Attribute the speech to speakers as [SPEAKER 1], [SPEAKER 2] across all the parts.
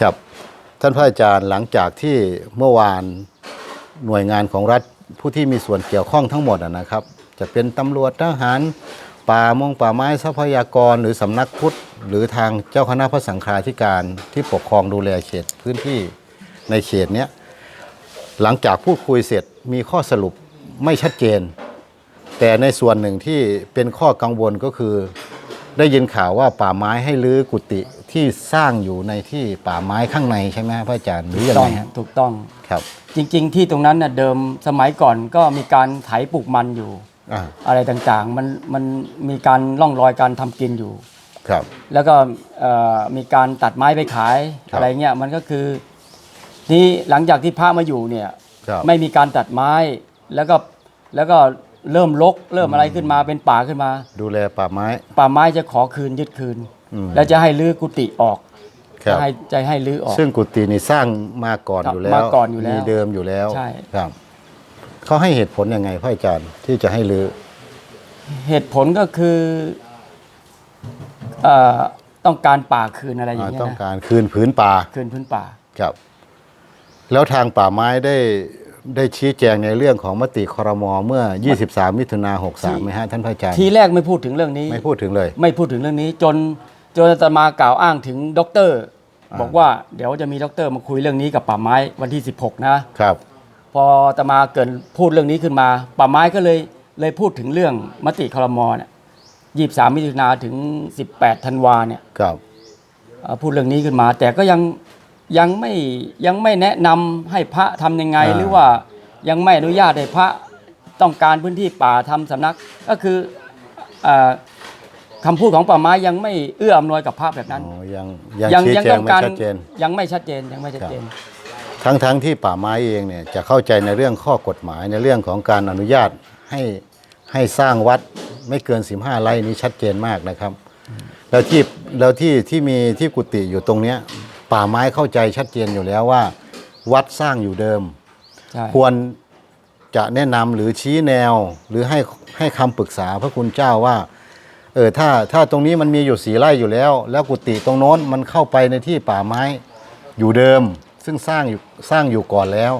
[SPEAKER 1] ครับ ท่านพระอาจารย์หลังจากที่เมื่อวานหน่วยงานของรัฐผู้ที่มีส่วนเกี่ยวข้องทั้งหมดนะครับ จะเป็นตำรวจทหาร ป่ามงป่าไม้ทรัพยากร หรือสำนักพุทธ หรือทางเจ้าคณะพระสังฆาธิการที่ปกครองดูแลเขตพื้นที่ในเขตเนี้ยหลังจากพูดคุยเสร็จมีข้อสรุปไม่ชัดเจน แต่ในส่วนหนึ่งที่เป็นข้อกังวลก็คือ ได้ยินข่าวว่าป่าไม้ให้รื้อกุฏิ ที่สร้างอยู่ในที่ป่าไม้ข้างในใช่ไหมครับพระอาจารย์หรือยัง
[SPEAKER 2] ต้
[SPEAKER 1] ไง
[SPEAKER 2] อง
[SPEAKER 1] ฮะ
[SPEAKER 2] ถูกต้อง
[SPEAKER 1] ครับ
[SPEAKER 2] จริง ๆ ที่ตรงนั้นน่ะเดิมสมัยก่อนก็มีการไถปลูกมันอยู่
[SPEAKER 1] อ่า
[SPEAKER 2] อะไรต่างๆ มันมันมีการร่องรอยการทำกินอยู่
[SPEAKER 1] ครับ
[SPEAKER 2] แล้วก็เอ่อมีการตัดไม้ไปขาย
[SPEAKER 1] ครับ
[SPEAKER 2] อะไรเงี้ยมันก็คือนี่หลังจากที่พระมาอยู่เนี่ย
[SPEAKER 1] ครับ
[SPEAKER 2] ไม่มีการตัดไม้แล้วก็แล้วก็เริ่มรกเริ่มอะไรขึ้นมาเป็นป่าขึ้นมา
[SPEAKER 1] ดูแลป่าไม้
[SPEAKER 2] ป่าไม้จะขอคืนยึดคืน
[SPEAKER 1] อืม
[SPEAKER 2] แล้วจะให้รื้อกุฏิออก
[SPEAKER 1] ครั
[SPEAKER 2] จะ
[SPEAKER 1] บ
[SPEAKER 2] ให้จะให้รื้อออก
[SPEAKER 1] ซึ่งกุฏินี่สร้างมาก่อน
[SPEAKER 2] ครับ
[SPEAKER 1] อยู่แล้ว
[SPEAKER 2] มาก่อนอยู่แล้ว
[SPEAKER 1] มีเดิมอยู่แล้ว
[SPEAKER 2] ใช่
[SPEAKER 1] ครับเขาให้เหตุผลยังไงพระอาจารย์ที่จะให้รื้อ
[SPEAKER 2] เหตุผลก็คือเอ่อต้องการป่าคืนอะไรอย่าง
[SPEAKER 1] อ่า
[SPEAKER 2] เงี้ย
[SPEAKER 1] ต้อง
[SPEAKER 2] นะ
[SPEAKER 1] การคืนผืนป่า
[SPEAKER 2] คืนพื้นป่า
[SPEAKER 1] ครับ แล้วทางป่าไม้ได้ได้ชี้แจงในเรื่องของมติครมเมื่อ 23 มิถุนา63ไหมฮะท่านพระอาจารย์
[SPEAKER 2] ทีแรกไม่พูดถึงเรื่องนี้
[SPEAKER 1] ไม่พูดถึงเลย
[SPEAKER 2] ไม่พูดถึงเรื่องนี้จน จนอาตมากล่าวอ้างถึงด็อกเตอร์
[SPEAKER 1] อ่า
[SPEAKER 2] บอกว่าเดี๋ยวจะมีด็อกเตอร์มาคุยเรื่องนี้กับป่าไม้วันที่ 16 นะ
[SPEAKER 1] ครับ
[SPEAKER 2] พออาตมาเกิดพูดเรื่องนี้ขึ้นมา ป่าไม้ก็เลยเลยพูดถึงเรื่องมติครมเนี่ยยี่สามมิถุนาถึง 18ธันวาเนี่ย
[SPEAKER 1] ครับ
[SPEAKER 2] เอ่อพูดเรื่องนี้ขึ้นมา แต่ก็ยังยังไม่ยังไม่แนะนำให้พระทำยังไง
[SPEAKER 1] อ่า
[SPEAKER 2] หรือว่ายังไม่อนุญาตให้พระต้องการพื้นที่ป่าทำสำนักก็คือเอ่อ คำพูดของป่าไม้ยังไม่เอื้ออำนวยกับพระแบบนั้น
[SPEAKER 1] อ๋อยังยังชี้แจงไม่ชัดเจน
[SPEAKER 2] ยังไม่ชัดเจนยังไม่ชัดเจน
[SPEAKER 1] ทั้งทั้งที่ป่าไม้เองเนี่ยจะเข้าใจในเรื่องข้อกฎหมายในเรื่องของการอนุญาตให้ให้สร้างวัดไม่เกิน 15 ไร่นี้ชัดเจนมากนะครับ แล้วที่แล้วที่ที่มีที่กุฏิอยู่ตรงเนี้ยป่าไม้เข้าใจชัดเจนอยู่แล้วว่า วัดสร้างอยู่เดิม
[SPEAKER 2] ใช่
[SPEAKER 1] ควรจะแนะนำหรือชี้แนวหรือให้ให้คำปรึกษาพระคุณเจ้าว่า เออถ้าถ้าตรงนี้มันมีอยู่สีไร่อยู่แล้ว แล้วกุฏิตรงโน้นมันเข้าไปในที่ป่าไม้อยู่เดิม ซึ่งสร้างอยู่สร้างอยู่ก่อนแล้ว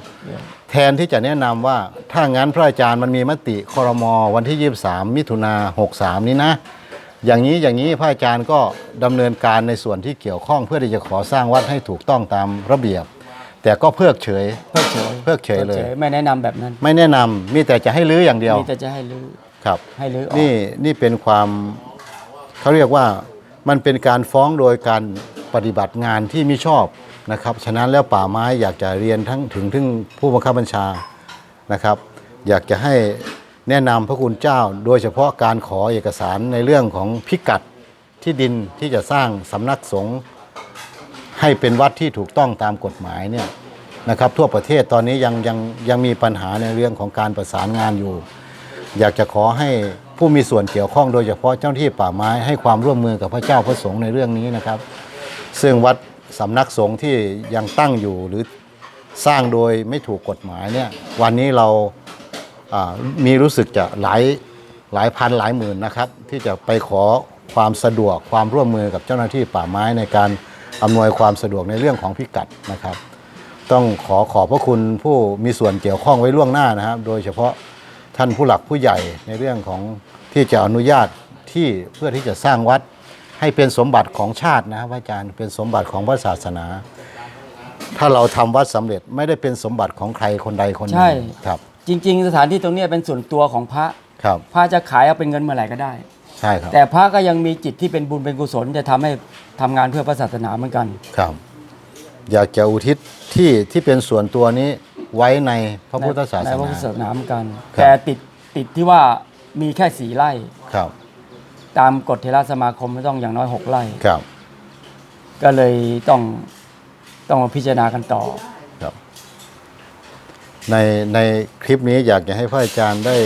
[SPEAKER 1] แทนที่จะแนะนำว่าถ้างั้นพระอาจารย์มันมีมติคอรมอวันที่ 23 มิถุนา63 นี้นะ อย่างนี้อย่างนี้พระอาจารย์ก็ดำเนินการในส่วนที่เกี่ยวข้อง เพื่อที่จะขอสร้างวัดให้ถูกต้องตามระเบียบ แต่ก็เพิกเฉย
[SPEAKER 2] เพิกเฉย
[SPEAKER 1] เพิกเฉยเลย
[SPEAKER 2] ไม่แนะนำแบบนั้น
[SPEAKER 1] ไม่แนะนำมีแต่จะให้รื้ออย่างเดียว
[SPEAKER 2] มีแต่จะให้รื้อ
[SPEAKER 1] ครับ
[SPEAKER 2] ให้รื้อออก
[SPEAKER 1] นี่นี่เป็นความเขาเรียกว่ามันเป็นการฟ้องโดยการปฏิบัติงานที่ไม่ชอบนะครับ ฉะนั้นแล้วป่าไม้อยากจะเรียนทั้งถึงถึงผู้บังคับบัญชานะครับ อยากจะให้แนะนำพระคุณเจ้า โดยเฉพาะการขอเอกสารในเรื่องของพิกัดที่ดินที่จะสร้างสำนักสงฆ์ให้เป็นวัดที่ถูกต้องตามกฎหมายเนี่ยนะครับ ทั่วประเทศตอนนี้ยังยังยังมีปัญหาในเรื่องของการประสานงานอยู่ อยากจะขอให้ผู้มีส่วนเกี่ยวข้องโดยเฉพาะเจ้าหน้าที่ป่าไม้ให้ความร่วมมือกับพระเจ้าพระสงฆ์ในเรื่องนี้นะครับ ซึ่งวัดสำนักสงฆ์ที่ยังตั้งอยู่หรือสร้างโดยไม่ถูกกฎหมายเนี่ยวันนี้เราอ่ามีรู้สึกจะหลายหลายพันหลายหมื่นนะครับ ที่จะไปขอความสะดวกความร่วมมือกับเจ้าหน้าที่ป่าไม้ในการอำนวยความสะดวกในเรื่องของพิกัดนะครับ ต้องขอขอบพระคุณผู้มีส่วนเกี่ยวข้องไว้ล่วงหน้านะครับ โดยเฉพาะ ท่านผู้หลักผู้ใหญ่ในเรื่องของที่จะอนุญาตที่เพื่อที่จะสร้างวัดให้เป็นสมบัติของชาตินะครับอาจารย์เป็นสมบัติของพระศาสนา ถ้าเราทำวัดสำเร็จไม่ได้เป็นสมบัติของใครคนใดคนหนึ่
[SPEAKER 2] ใช่
[SPEAKER 1] งครับ
[SPEAKER 2] จริง ๆ สถานที่ตรงเนี้ยเป็นส่วนตัวของพระ
[SPEAKER 1] ครับ
[SPEAKER 2] พระจะขายเอาเป็นเงินเมื่อไหร่ก็ได้
[SPEAKER 1] ใช่ครับ
[SPEAKER 2] แต่พระก็ยังมีจิตที่เป็นบุญเป็นกุศลจะทำให้ทำงานเพื่อพระศาสนาเหมือนกัน
[SPEAKER 1] ครับ อยากจะอุทิศที่ที่เป็นส่วนตัวนี้ ไว้ในพระพุทธศาส
[SPEAKER 2] ในพระ
[SPEAKER 1] นา
[SPEAKER 2] พุทธศาสนาเหมือนกัน
[SPEAKER 1] ครับ
[SPEAKER 2] แต่ติดติดที่ว่ามีแค่สีไร่
[SPEAKER 1] ครับ
[SPEAKER 2] ตามกฎเทระสมาคมไม่ต้องอย่างน้อยหกไร่
[SPEAKER 1] ครับ
[SPEAKER 2] ก็เลยต้องต้องมาพิจารณากันต่อ
[SPEAKER 1] ครับ ในในคลิปนี้อยากจะให้พระอาจารย์ได้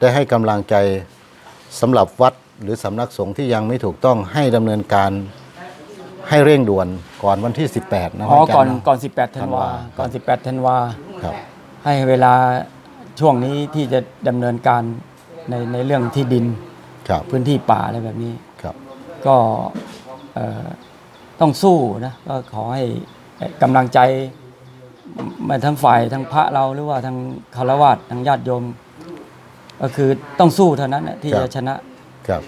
[SPEAKER 1] ได้ให้กำลังใจสำหรับวัดหรือสำนักสงฆ์ที่ยังไม่ถูกต้องให้ดำเนินการ ให้เร่งด่วนก่อนวันที่ 18นะพ
[SPEAKER 2] อ๋อ
[SPEAKER 1] ระอาจารย์
[SPEAKER 2] ก่อน
[SPEAKER 1] เนาะ
[SPEAKER 2] ก่อน 18ธันวา
[SPEAKER 1] ธันวา
[SPEAKER 2] ก่อน 18ธันวา
[SPEAKER 1] ครับ
[SPEAKER 2] ให้เวลาช่วงนี้ที่จะดำเนินการในในเรื่องที่ดิน
[SPEAKER 1] ครับ
[SPEAKER 2] พื้นที่ป่าอะไรแบบนี้
[SPEAKER 1] ครับ
[SPEAKER 2] ก็เอ่อต้องสู้นะก็ขอให้กำลังใจมาทั้งฝ่ายทั้งพระเราหรือว่าทั้งคารวะทั้งญาติโยม ก็คือต้องสู้เท่านั้นน่ะที่
[SPEAKER 1] ครับ
[SPEAKER 2] จะชนะ
[SPEAKER 1] ครับ